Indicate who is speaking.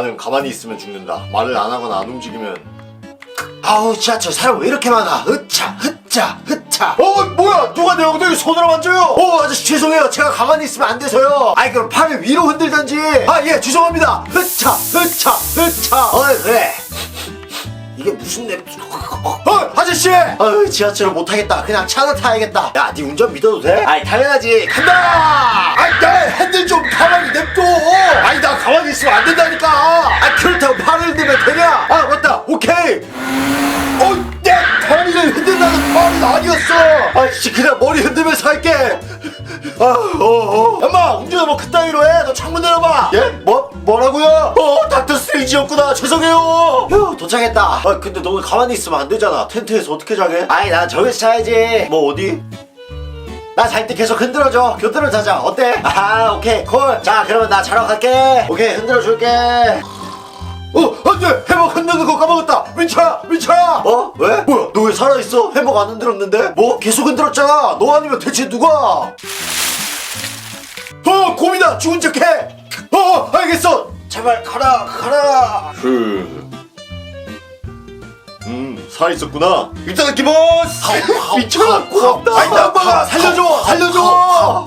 Speaker 1: 나는 가만히 있으면 죽는다. 말을 안 하거나 안 움직이면.
Speaker 2: 아우 지하철 사람 왜 이렇게 많아? 흐차 흐차 흐차.
Speaker 1: 어, 뭐야? 누가 내 엉덩이 손으로 만져요?
Speaker 2: 어 아저씨 죄송해요. 제가 가만히 있으면 안 돼서요. 아이 그럼 팔을 위로 흔들던지. 아 예 죄송합니다. 흐차 흐차 흐차. 어 그래. 이게 무슨 냄새 어 아저씨! 어 지하철을 못 타겠다. 그냥 차나 타야겠다. 야네 운전 믿어도 돼? 아이 당연하지. 간다!
Speaker 1: 아이, 나 가만히 있으면 안 된다니까.
Speaker 2: 아 그렇다고 팔을 흔들면 되냐 아 맞다 오케이
Speaker 1: 어, 내 다리를 흔든다는 말은 아니었어.
Speaker 2: 아이씨 그냥 머리 흔들면서 할게 아, 어, 어.
Speaker 1: 엄마, 운전을 뭐 그따위로 해. 너 창문 열어봐.
Speaker 2: 예? 뭐? 뭐라고요?
Speaker 1: 어, 닥터 스트레인지였구나. 죄송해요.
Speaker 2: 휴 도착했다 아 근데 너 가만히 있으면 안 되잖아 텐트에서 어떻게 자게? 아이 난 저기서 자야지
Speaker 1: 뭐 어디?
Speaker 2: 나 잘 때 계속 흔들어줘 교대로 자자 어때? 아 오케이 콜자 그러면 나 자러 갈게 오케이 흔들어줄게
Speaker 1: 어, 안돼. 해먹 흔드는 거 까먹었다. 민차야, 민차야.
Speaker 2: 어? 왜? 뭐야 너 왜 살아있어? 해먹 안 흔들었는데? 뭐? 계속 흔들었잖아 너 아니면 대체 누가?
Speaker 1: 어, 곰이다. 죽은 척해. 어, 알겠어.
Speaker 2: 제발 가라 가라
Speaker 1: 그. 음, 살아있었구나. 일단은 기본. 미쳐.
Speaker 2: 고맙다.
Speaker 1: 아이, 나 엄마가 살려줘, 살려줘.